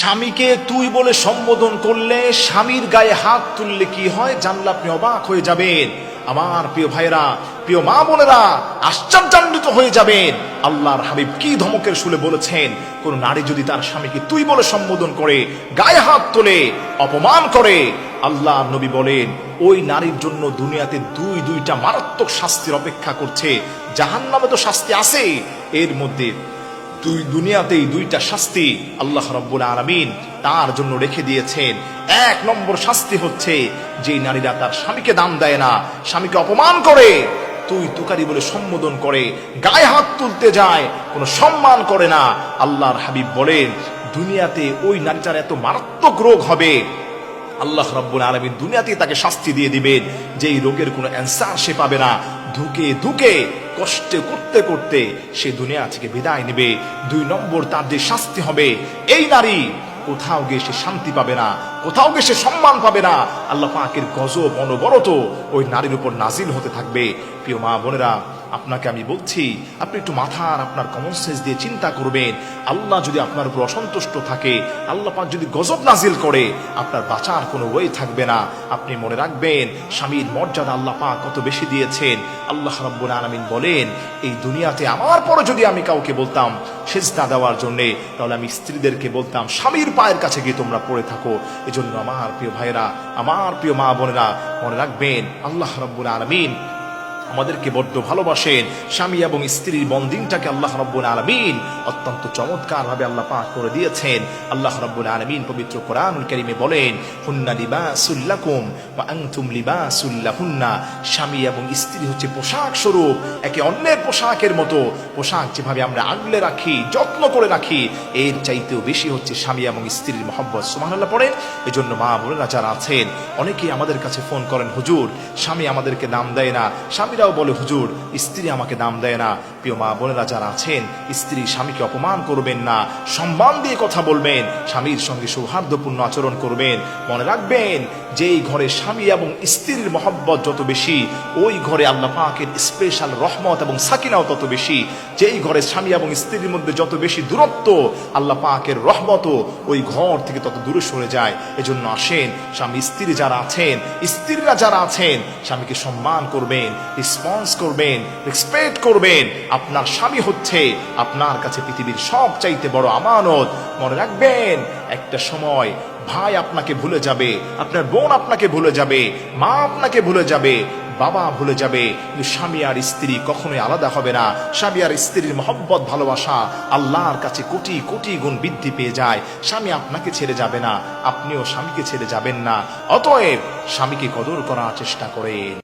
স্বামীকে তুই বলে সম্বোধন করলে স্বামীর গায়ে হাত তুললে কি হয়? জানলে আপনি অবাক হয়ে যাবেন। আমার প্রিয় ভাইরা প্রিয় মা বোনেরা, আশ্চর্যান্বিত হয়ে যাবেন। আল্লাহর হাবিব কি ধমকের শুলে বলেছেন? কোন নারী যদি তার স্বামীকে তুই বলে সম্বোধন করে, গায়ে হাত তোলে, অপমান করে আল্লাহ নবী বলেন, ওই নারীর জন্য দুনিয়াতে দুই, দুইটা মারাত্মক শাস্তির অপেক্ষা করছে। জাহান নামে তো শাস্তি আছে এর মধ্যে দুই দুনিয়াতেই দুইটা শাস্তি আল্লাহ রব্বুল আলমিন তার জন্য রেখে দিয়েছেন। এক নম্বর শাস্তি হচ্ছে যে নারীরা তার স্বামীকে দাম দেয় না, স্বামীকে অপমান করে, তুই তুকারি বলে সম্বোধন করে, গায়ে হাত তুলতে যায়, কোনো সম্মান করে না। আল্লাহর হাবিব বলেন, দুনিয়াতে ওই নারীটার এত মারাত্মক রোগ হবে। আল্লাহ রব্বুল আলমী দুনিয়াতেই তাকে শাস্তি দিয়ে দিবেন। যে এই রোগের কোনো অ্যান্সার সে পাবে না। ধুকে ধুকে কষ্টে করতে করতে সে দুনিয়া থেকে বিদায় নেবে। দুই নম্বর তার যে শাস্তি হবে, এই নারী কোথাও গিয়ে সে শান্তি পাবে না, কোথাও গিয়ে সে সম্মান পাবে না। আল্লাহ পাকের গজব অনবরত ওই নারীর উপর নাজিল হতে থাকবে। প্রিয় মা বোনেরা আপনাকে আমি বলছি, আপনি একটু মাথার আপনার কমন সেন্স দিয়ে চিন্তা করবেন। আল্লাহ যদি আপনার উপর অসন্তুষ্ট থাকে, আল্লাহ পাক যদি গজব নাজিল করে, আপনার বাঁচার কোনো ওয়ে থাকবে না। আপনি মনে রাখবেন, স্বামীর মর্যাদা আল্লাহ পাক কত বেশি দিয়েছেন। আল্লাহ রব্বুল আলমিন বলেন, এই দুনিয়াতে আমার পরে যদি আমি কাউকে বলতাম সেজদা দেওয়ার জন্যে, তাহলে আমি স্ত্রীদেরকে বলতাম, স্বামীর পায়ের কাছে গিয়ে তোমরা পড়ে থাকো। এজন্য আমার প্রিয় ভাইরা আমার প্রিয় মা বোনেরা, মনে রাখবেন, আল্লাহ রব্বুল আলমিন আমাদেরকে বড্ড ভালোবাসেন। স্বামী এবং স্ত্রীর বন্দিনটাকে আল্লাহ রব্বুল আলমিন অত্যন্ত চমৎকার ভাবে আল্লাহ পাক করে দিয়েছেন। আল্লাহ রব্বুল আলমিন পবিত্র কোরআনুল করিমে বলেন, হুন্না লিবাসুল্লাকুম বা আংতুম লিবাসুল্লাহুন্না স্বামী এবং স্ত্রী হচ্ছে পোশাক স্বরূপ, একে অন্যের পোশাকের মতো। পোশাক যেভাবে আমরা আগলে রাখি, যত্ন করে রাখি, এর চাইতেও বেশি হচ্ছে স্বামী এবং স্ত্রীর মহব্বত। সুমানাল্লাহ পড়েন? এই জন্য মা বোনেরা যারা আছেন, অনেকেই আমাদের কাছে ফোন করেন, হুজুর, স্বামী আমাদেরকে দাম দেয় না। স্বামীরাও বলে, হুজুর, স্ত্রী আমাকে দাম দেয় না। প্রিয় মা বোনেরা যারা আছেন, স্ত্রী স্বামীকে অপমান করবেন না। সম্মান দিয়ে কথা বলবেন, স্বামীর সঙ্গে সৌহার্দ্যপূর্ণ আচরণ করবেন। মনে রাখবেন, যেই ঘরে স্বামী এবং স্ত্রীর মহব্বত যত বেশি, ওই ঘরে আল্লাহ পাকের স্পেশাল রহমত এবং সাকিনাও তত বেশি। যেই ঘরে স্বামী এবং স্ত্রীর মধ্যে যত বেশি দূরত্ব, আল্লাহ পাকের রহমতও ওই ঘর থেকে তত দূরে সরে যায়। এজন্য আসেন, স্বামী স্ত্রী যারা আছেন, স্ত্রীরা যারা আছেন, স্বামীকে সম্মান করবেন। রেসপন্স করবেন রেসপেক্ট করবেন, আপনার স্বামী হচ্ছে আপনার কাছে পৃথিবীর সব চাইতে বড় আমানত। মনে রাখবেন, একটা সময় ভাই আপনাকে ভুলে যাবে, আপনার বোন আপনাকে ভুলে যাবে, মা আপনাকে ভুলে যাবে, বাবা ভুলে যাবে স্বামী আর স্ত্রী কখনোই আলাদা হবে না। স্বামী আর স্ত্রীর মহব্বত, ভালোবাসা আল্লাহর কাছে কোটি কোটি গুণ বৃদ্ধি পেয়ে যায়। স্বামী আপনাকে ছেড়ে যাবে না, আপনিও স্বামীকে ছেড়ে যাবেন না। অতএব স্বামীকে কদর করার চেষ্টা করেন।